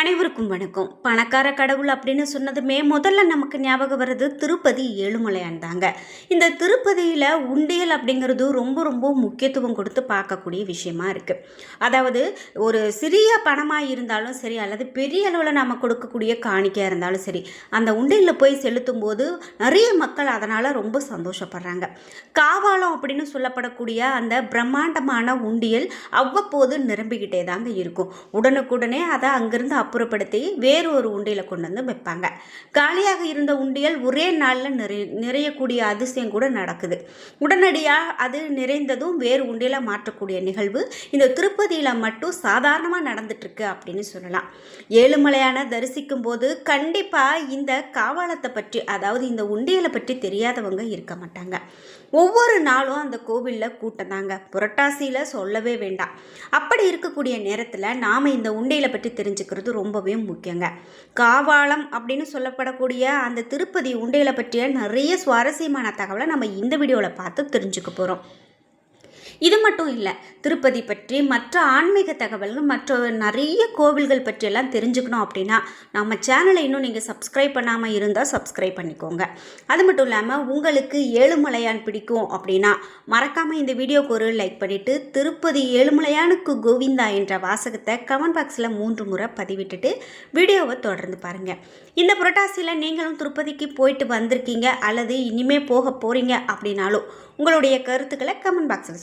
அனைவருக்கும் வணக்கம். பணக்கார கடவுள் அப்படின்னு சொன்னதுமே முதல்ல நமக்கு ஞாபகம் வர்றது திருப்பதி ஏழுமலையான் தாங்க. இந்த திருப்பதியில் உண்டியல் அப்படிங்கிறது ரொம்ப ரொம்ப முக்கியத்துவம் கொடுத்து பார்க்கக்கூடிய விஷயமா இருக்குது அதாவது ஒரு சிறிய பணமாக இருந்தாலும் சரி அல்லது பெரிய அளவில் நம்ம கொடுக்கக்கூடிய காணிக்கையாக இருந்தாலும் சரி அந்த உண்டியலில் போய் செலுத்தும் போது நிறைய மக்கள் அதனால் ரொம்ப சந்தோஷப்படுறாங்க. காவாலம் அப்படின்னு சொல்லப்படக்கூடிய அந்த பிரம்மாண்டமான உண்டியல் அவ்வப்போது நிரம்பிக்கிட்டே தாங்க இருக்கும். உடனுக்குடனே அதை அங்கிருந்து அப்புறப்படுத்தி வேறு ஒரு உண்டியில் கொண்டு வந்து வைப்பாங்க. காலியாக இருந்த உண்டியல் ஒரே நாளில் நிறை நிறையக்கூடிய அதிசயம் கூட நடக்குது. உடனடியாக அது நிறைந்ததும் வேறு உண்டியில் மாற்றக்கூடிய நிகழ்வு இந்த திருப்பதியில் மட்டும் சாதாரணமாக நடந்துட்டுருக்கு அப்படின்னு சொல்லலாம். ஏழுமலையான தரிசிக்கும் போது கண்டிப்பாக இந்த காவாலத்தை பற்றி அதாவது இந்த உண்டியலை பற்றி தெரியாதவங்க இருக்க மாட்டாங்க. ஒவ்வொரு நாளும் அந்த கோவிலில் கூட்டம் தாங்க. புரட்டாசியில் சொல்லவே வேண்டாம். அப்படி இருக்கக்கூடிய நேரத்தில் நாம் இந்த உண்டையில் பற்றி தெரிஞ்சுக்கிறது ரொம்பவே முக்கியங்க. காவாலம் அப்படின்னு சொல்லப்படக்கூடிய அந்த திருப்பதி உண்டையில் பற்றிய நிறைய சுவாரஸ்யமான தகவலை நம்ம இந்த வீடியோவில் பார்த்து தெரிஞ்சுக்க போகிறோம் இது மட்டும் இல்லை திருப்பதி பற்றி மற்ற ஆன்மீக தகவல்கள் மற்ற நிறைய கோவில்கள் பற்றியெல்லாம் தெரிஞ்சுக்கணும் அப்படின்னா நம்ம சேனலை இன்னும் நீங்கள் சப்ஸ்கிரைப் பண்ணாமல் இருந்தால் சப்ஸ்கிரைப் பண்ணிக்கோங்க. அது மட்டும் இல்லாமல் உங்களுக்கு ஏழுமலையான் பிடிக்கும் அப்படின்னா மறக்காமல் இந்த வீடியோக்கு ஒரு லைக் பண்ணிவிட்டு திருப்பதி ஏழுமலையானுக்கு கோவிந்தா என்ற வாசகத்தை கமெண்ட் பாக்ஸில் மூன்று முறை பதிவிட்டுட்டு வீடியோவை தொடர்ந்து பாருங்கள் இந்த புரட்டாசியில் நீங்களும் திருப்பதிக்கு போயிட்டு வந்திருக்கீங்க அல்லது இனிமே போக போகிறீங்க அப்படின்னாலும் உங்களுடைய கருத்துக்களை கமெண்ட் பாக்ஸில்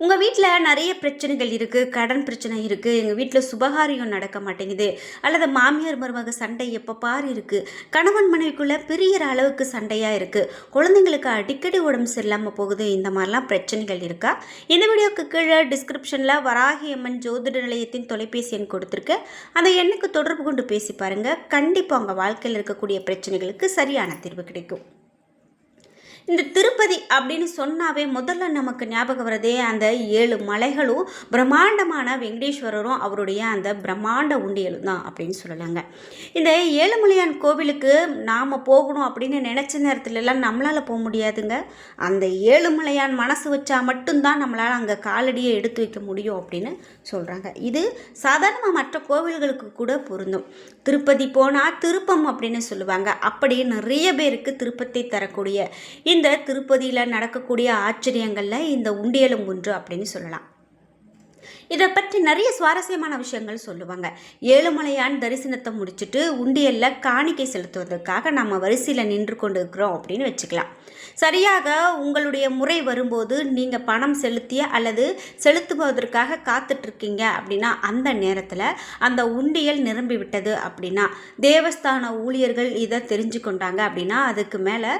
உங்கள் வீட்டில் நிறைய பிரச்சனைகள் இருக்குது கடன் பிரச்சனை இருக்குது எங்கள் வீட்டில் சுபகாரியம் நடக்க மாட்டேங்குது அல்லது மாமியார் மருமக சண்டை எப்போ பார் இருக்குது கணவன் மனைவிக்குள்ளே பிரியிற அளவுக்கு சண்டையாக இருக்குது குழந்தைங்களுக்கு அடிக்கடி உடம்பு சரியில்லாமல் போகுது இந்த மாதிரிலாம் பிரச்சனைகள் இருக்கா? இந்த வீடியோக்கு கீழே டிஸ்கிரிப்ஷனில் வராகி அம்மன் ஜோதிட நிலையத்தின் தொலைபேசி எண் கொடுத்துருக்கு. அந்த எண்ணுக்கு தொடர்பு கொண்டு பேசி பாருங்கள் கண்டிப்பாக உங்கள் வாழ்க்கையில் இருக்கக்கூடிய பிரச்சனைகளுக்கு சரியான தீர்வு கிடைக்கும். இந்த திருப்பதி அப்படின்னு சொன்னாவே முதல்ல நமக்கு ஞாபகம் வரதே அந்த ஏழு மலைகளும் பிரம்மாண்டமான வெங்கடேஸ்வரரும் அவருடைய அந்த பிரம்மாண்ட உண்டியலும் தான் அப்படின்னு சொல்லலாங்க. இந்த ஏழுமலையான் கோவிலுக்கு நாம் போகணும் அப்படின்னு நினச்ச நேரத்துலலாம் நம்மளால் போக முடியாதுங்க. அந்த ஏழுமலையான் மனசு வச்சா மட்டும்தான் நம்மளால் அங்கே காலடியை எடுத்து வைக்க முடியும் அப்படின்னு சொல்கிறாங்க இது சாதாரணமாக மற்ற கோவில்களுக்கு கூட பொருந்தும். திருப்பதி போனால் திருப்பம் அப்படின்னு சொல்லுவாங்க. அப்படியே நிறைய பேருக்கு திருப்பத்தை தரக்கூடிய இந்த திருப்பதியில் நடக்கக்கூடிய ஆச்சரியங்களில் இந்த உண்டியலும் ஒன்று அப்படின்னு சொல்லலாம். இதை பற்றி நிறைய சுவாரஸ்யமான விஷயங்கள் சொல்லுவாங்க. ஏழுமலையான் தரிசனத்தை முடிச்சுட்டு உண்டியலில் காணிக்கை செலுத்துவதற்காக நம்ம வரிசையில் நின்று கொண்டு இருக்கிறோம் அப்படின்னு வச்சுக்கலாம். சரியாக உங்களுடைய முறை வரும்போது நீங்கள் பணம் செலுத்திய அல்லது செலுத்துவதற்காக காத்துட்ருக்கீங்க அப்படின்னா அந்த நேரத்தில் அந்த உண்டியல் நிரம்பி விட்டது அப்படின்னா தேவஸ்தான ஊழியர்கள் இதை தெரிஞ்சு கொண்டாங்க அப்படின்னா அதுக்கு மேலே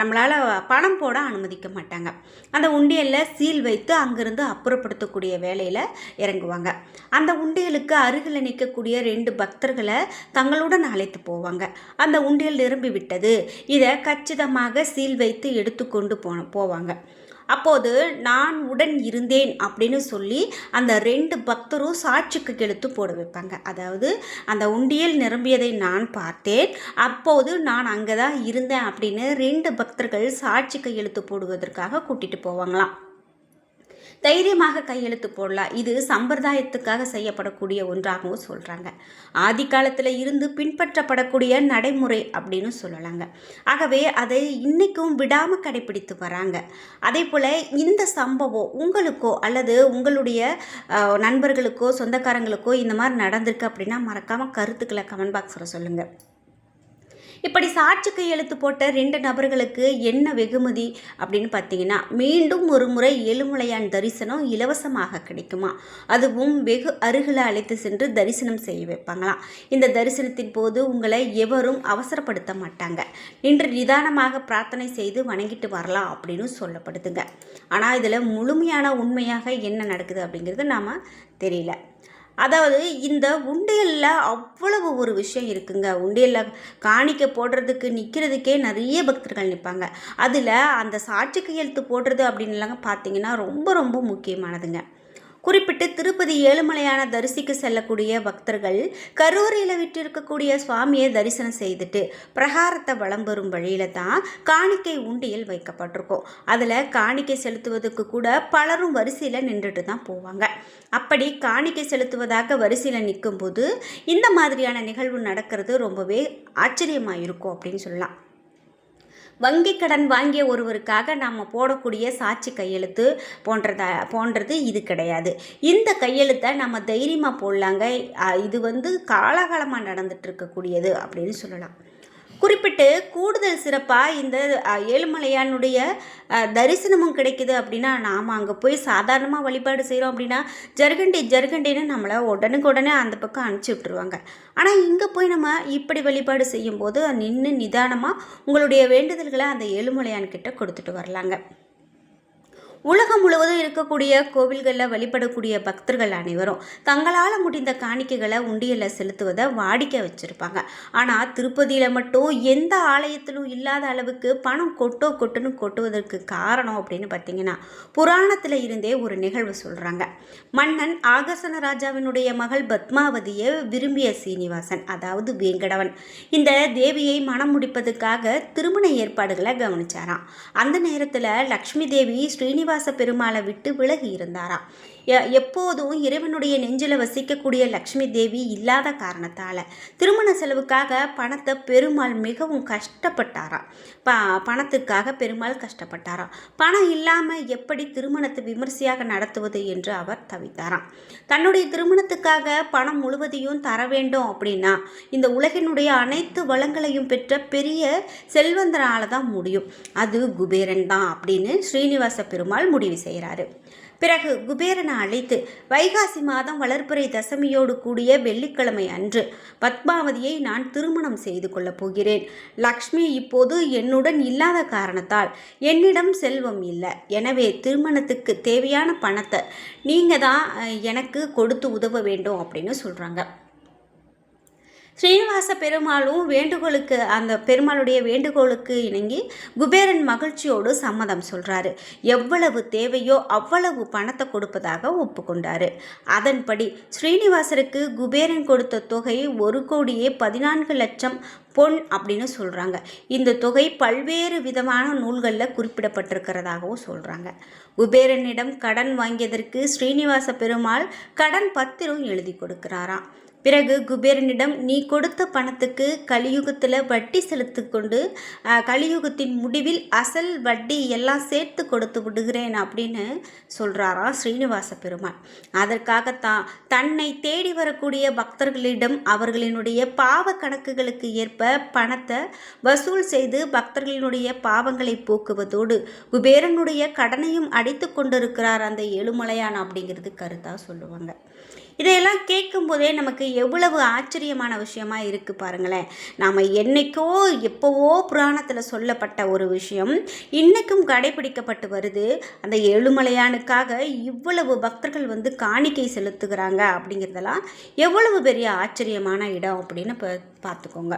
நம்மளால் பணம் போட அனுமதிக்க மாட்டாங்க. அந்த உண்டியலில் சீல் வைத்து அங்கிருந்து அப்புறப்படுத்தக்கூடிய வேலையில் இறங்குவாங்க. அந்த உண்டியலுக்கு அருகில் நிற்கக்கூடிய ரெண்டு பக்தர்களை தங்களுடன் அழைத்து போவாங்க. அந்த உண்டியல் நிரம்பி விட்டது. இதை கச்சிதமாக சீல் வைத்து எடுத்துக்கொண்டு போன போவாங்க. அப்போது நான் உடன் இருந்தேன் அப்படின்னு சொல்லி அந்த ரெண்டு பக்தரும் சாட்சிக்கு கெழுத்து போட வைப்பாங்க. அதாவது அந்த உண்டியல் நிரம்பியதை நான் பார்த்தேன். அப்போது நான் அங்கே தான் இருந்தேன் அப்படின்னு ரெண்டு பக்தர்கள் சாட்சிக்கு எழுத்து போடுவதற்காக கூட்டிகிட்டு போவாங்களாம். தைரியமாக கையெழுத்து போடலாம். இது சம்பிரதாயத்துக்காக செய்யப்படக்கூடிய ஒன்றாகவும் சொல்கிறாங்க ஆதி காலத்தில் இருந்து பின்பற்றப்படக்கூடிய நடைமுறை அப்படின்னு சொல்லலாங்க. ஆகவே அதை இன்றைக்கும் விடாமல் கடைபிடித்து வராங்க. அதே போல் இந்த சம்பவம் உங்களுக்கோ அல்லது உங்களுடைய நண்பர்களுக்கோ சொந்தக்காரங்களுக்கோ இந்த மாதிரி நடந்திருக்கு அப்படின்னா மறக்காமல் கருத்துக்களை கமெண்ட் பாக்ஸில் சொல்லுங்கள் இப்படி சாட்சி கையெழுத்து போட்ட ரெண்டு நபர்களுக்கு என்ன வெகுமதி? அப்படின்னு பார்த்தீங்கன்னா மீண்டும் ஒரு முறை ஏழுமலையான் தரிசனம் இலவசமாக கிடைக்குமா? அதுவும் வெகு அருகில் அழைத்து சென்று தரிசனம் செய்ய வைப்பாங்களாம். இந்த தரிசனத்தின் போது உங்களை எவரும் அவசரப்படுத்த மாட்டாங்க. நின்று நிதானமாக பிரார்த்தனை செய்து வணங்கிட்டு வரலாம் அப்படின்னு சொல்லப்படுதுங்க. ஆனால் இதில் முழுமையான உண்மையாக என்ன நடக்குது அப்படிங்கிறது நாம் தெரியல. அதாவது இந்த உண்டியலில் அவ்வளவு ஒரு விஷயம் இருக்குங்க. உண்டியலில் காணிக்க போடுறதுக்கு நிற்கிறதுக்கே நிறைய பக்தர்கள் நிற்பாங்க அதில் அந்த சாட்சி கையெழுத்து போடுறது அப்படின்லாம் பார்த்தீங்கன்னா ரொம்ப ரொம்ப முக்கியமானதுங்க. குறிப்பிட்டு திருப்பதி ஏழுமலையான தரிசிக்க செல்லக்கூடிய பக்தர்கள் கரூரில் விட்டிருக்கக்கூடிய சுவாமியை தரிசனம் செய்துட்டு பிரகாரத்தை வலம் வரும் வழியில தான் காணிக்கை உண்டியல் வைக்கப்பட்டிருக்கும். அதில் காணிக்கை செலுத்துவதற்கு கூட பலரும் வரிசையில் நின்றுட்டு தான் போவாங்க. அப்படி காணிக்கை செலுத்துவதாக வரிசையில் நிற்கும்போது இந்த மாதிரியான நிகழ்வு நடக்கிறது ரொம்பவே ஆச்சரியமாக இருக்கும் அப்படின்னு சொல்லலாம். வங்கி கடன் வாங்கிய ஒருவருக்காக நாம் போடக்கூடிய சாட்சி கையெழுத்து போன்றத போன்றது இது கிடையாது. இந்த கையெழுத்தை நம்ம தைரியமாக போடலாங்க. இது வந்து காலகாலமாக நடந்துட்டு இருக்கக்கூடியது அப்படின்னு சொல்லலாம். குறிப்பிட்டு கூடுதல் சிறப்பாக இந்த ஏழுமலையானுடைய தரிசனமும் கிடைக்குது அப்படின்னா நாம் அங்கே போய் சாதாரணமாக வழிபாடு செய்கிறோம் அப்படின்னா ஜர்கண்டி ஜர்கண்டின்னு நம்மளை உடனுக்கு உடனே அந்த பக்கம் அனுப்பிச்சி விட்ருவாங்க ஆனால் இங்கே போய் நம்ம இப்படி வழிபாடு செய்யும்போது நின்று நிதானமாக உங்களுடைய வேண்டுதல்களை அந்த ஏழுமலையான்கிட்ட கொடுத்துட்டு வரலாங்க. உலகம் முழுவதும் இருக்கக்கூடிய கோவில்களில் வழிபடக்கூடிய பக்தர்கள் அனைவரும் தங்களால் முடிந்த காணிக்கைகளை உண்டியலில் செலுத்துவதை வாடிக்கை வச்சுருப்பாங்க. ஆனால் திருப்பதியில் மட்டும் எந்த ஆலயத்திலும் இல்லாத அளவுக்கு பணம் கொட்டோ கொட்டுன்னு கொட்டுவதற்கு காரணம் அப்படின்னு பார்த்தீங்கன்னா புராணத்தில் இருந்தே ஒரு நிகழ்வு சொல்கிறாங்க மன்னன் ஆகசன ராஜாவினுடைய மகள் பத்மாவதியை விரும்பிய சீனிவாசன் அதாவது வேங்கடவன். இந்த தேவியை மனம் முடிப்பதுக்காக திருமண ஏற்பாடுகளை கவனிச்சாராம். அந்த நேரத்தில் லக்ஷ்மி தேவி ஸ்ரீனிவாச பெருமாளை விட்டு விலகி இருந்தாராம். எ- எப்போதும் இறைவனுடைய நெஞ்சில் வசிக்கக்கூடிய லக்ஷ்மி தேவி இல்லாத காரணத்தால் திருமண செலவுக்காக பணத்தை பெருமாள் மிகவும் கஷ்டப்பட்டாராம். ப பணத்துக்காக பெருமாள் கஷ்டப்பட்டாராம். பணம் இல்லாமல் எப்படி திருமணத்தை விமர்சையாக நடத்துவது என்று அவர் தவித்தாராம். தன்னுடைய திருமணத்துக்காக பணம் முழுவதையும் தர வேண்டும் அப்படின்னா இந்த உலகினுடைய அனைத்து வளங்களையும் பெற்ற பெரிய செல்வந்தரால் தான் முடியும். அது குபேரன் தான் அப்படின்னு ஸ்ரீனிவாச பெருமாள் முடிவு செய்கிறாரு. பிறகு குபேரனை அழைத்து வைகாசி மாதம் வளர்ப்புரை தசமியோடு கூடிய வெள்ளிக்கிழமை அன்று பத்மாவதியை நான் திருமணம் செய்து கொள்ளப் போகிறேன். லக்ஷ்மி இப்போது என்னுடன் இல்லாத காரணத்தால் என்னிடம் செல்வம் இல்லை. எனவே திருமணத்துக்கு தேவையான பணத்தை நீங்கள் தான் எனக்கு கொடுத்து உதவ வேண்டும் அப்படின்னு சொல்கிறாங்க ஸ்ரீனிவாச பெருமாளும் வேண்டுகோளுக்கு அந்த பெருமாளுடைய வேண்டுகோளுக்கு இணங்கி குபேரன் மகிழ்ச்சியோடு சம்மதம் சொல்கிறாரு எவ்வளவு தேவையோ அவ்வளவு பணத்தை கொடுப்பதாக ஒப்புக்கொண்டார். அதன்படி ஸ்ரீனிவாசருக்கு குபேரன் கொடுத்த தொகை ஒரு கோடியே பதினான்கு லட்சம் பொன் அப்படின்னு சொல்கிறாங்க இந்த தொகை பல்வேறு விதமான நூல்களில் குறிப்பிடப்பட்டிருக்கிறதாகவும் சொல்கிறாங்க குபேரனிடம் கடன் வாங்கியதற்கு ஸ்ரீனிவாச பெருமாள் கடன் பத்திரம் எழுதி கொடுக்கிறாராம். பிறகு குபேரனிடம் நீ கொடுத்த பணத்துக்கு கலியுகத்தில் வட்டி செலுத்து கொண்டு கலியுகத்தின் முடிவில் அசல் வட்டி எல்லாம் சேர்த்து கொடுத்து விடுகிறேன் அப்படின்னு சொல்கிறாராம் ஸ்ரீனிவாச பெருமான் அதற்காகத்தான் தன்னை தேடி வரக்கூடிய பக்தர்களிடம் அவர்களினுடைய பாவ கணக்குகளுக்கு ஏற்ப பணத்தை வசூல் செய்து பக்தர்களினுடைய பாவங்களை போக்குவதோடு குபேரனுடைய கடனையும் அடித்து கொண்டிருக்கிறார் அந்த ஏழுமலையான் அப்படிங்கிறது கருத்தாக சொல்லுவாங்க. இதையெல்லாம் கேட்கும்போதே நமக்கு எவ்வளவு ஆச்சரியமான விஷயமா இருக்குது பாருங்களேன். நாம் என்னைக்கோ எப்போவோ புராணத்தில் சொல்லப்பட்ட ஒரு விஷயம் இன்றைக்கும் கடைபிடிக்கப்பட்டு வருது. அந்த ஏழுமலையானுக்காக இவ்வளவு பக்தர்கள் வந்து காணிக்கை செலுத்துகிறாங்க அப்படிங்கிறதெல்லாம் எவ்வளவு பெரிய ஆச்சரியமான இடம் அப்படின்னு இப்போ பார்த்துக்கோங்க.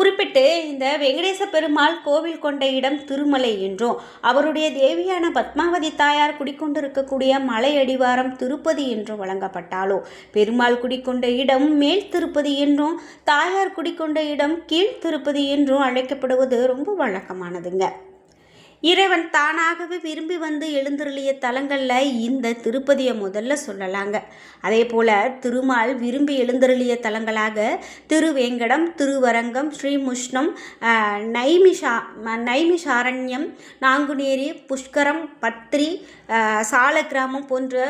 குறிப்பிட்டு இந்த வெங்கடேச பெருமாள் கோவில் கொண்ட இடம் திருமலை என்றும் அவருடைய தேவியான பத்மாவதி தாயார் குடிக்கொண்டிருக்கக்கூடிய மலை அடிவாரம் திருப்பதி என்றும் வழங்கப்பட்டாலோ. பெருமாள் குடிக்கொண்ட இடம் மேல் திருப்பதி என்றும் தாயார் குடிக்கொண்ட இடம் கீழ் திருப்பதி என்றும் அழைக்கப்படுவது ரொம்ப வழக்கமானதுங்க. இறைவன் தானாகவே விரும்பி வந்து எழுந்தருளிய தலங்களில் இந்த திருப்பதியை முதல்ல சொல்லலாங்க. அதே போல் திருமால் விரும்பி எழுந்தருளிய தலங்களாக திருவேங்கடம் திருவரங்கம் ஸ்ரீமுஷ்ணம் நைமிஷா நைமிஷாரண்யம் நாங்குநேரி புஷ்கரம் பத்ரி சால கிராமம் போன்ற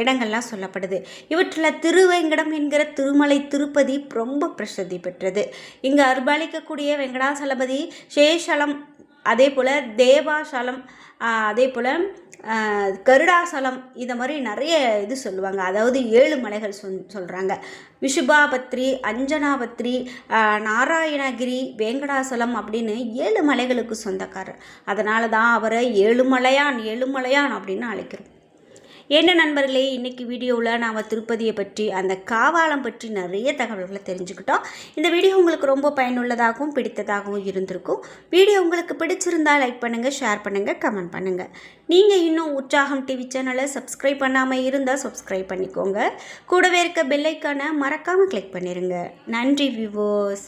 இடங்கள்லாம் சொல்லப்படுது. இவற்றில் திருவேங்கடம் என்கிற திருமலை திருப்பதி ரொம்ப பிரசித்தி பெற்றது. இங்கே அர்பாலிக்கக்கூடிய வெங்கடாசலபதி சேஷலம் அதே போல் தேவாசலம் அதே போல் கருடாசலம் இந்த மாதிரி நிறைய இது சொல்லுவாங்க. அதாவது ஏழு மலைகள் சொல் சொல்கிறாங்க விஷுபாபத்ரி அஞ்சனாபத்ரி நாராயணகிரி வேங்கடாசலம் அப்படின்னு ஏழு மலைகளுக்கு சொந்தக்காரர். அதனால தான் அவரை ஏழுமலையான் ஏழுமலையான் அப்படின்னு அழைக்கிறோம். என்ன நண்பர்களே இன்னைக்கு வீடியோவில் நாம் திருப்பதியை பற்றி அந்த காவாலம் பற்றி நிறைய தகவல்களை தெரிஞ்சுக்கிட்டோம். இந்த வீடியோ உங்களுக்கு ரொம்ப பயனுள்ளதாகவும் பிடித்ததாகவும் இருந்திருக்கும். வீடியோ உங்களுக்கு பிடிச்சிருந்தால் லைக் பண்ணுங்கள் ஷேர் பண்ணுங்கள் கமெண்ட் பண்ணுங்கள் நீங்கள் இன்னும் உற்சாகம் டிவி சேனலை சப்ஸ்கிரைப் பண்ணாமல் இருந்தால் சப்ஸ்கிரைப் பண்ணிக்கோங்க. கூடவே இருக்க பெல்லைக்கான மறக்காமல் கிளிக் பண்ணிடுங்க நன்றி விவோஸ்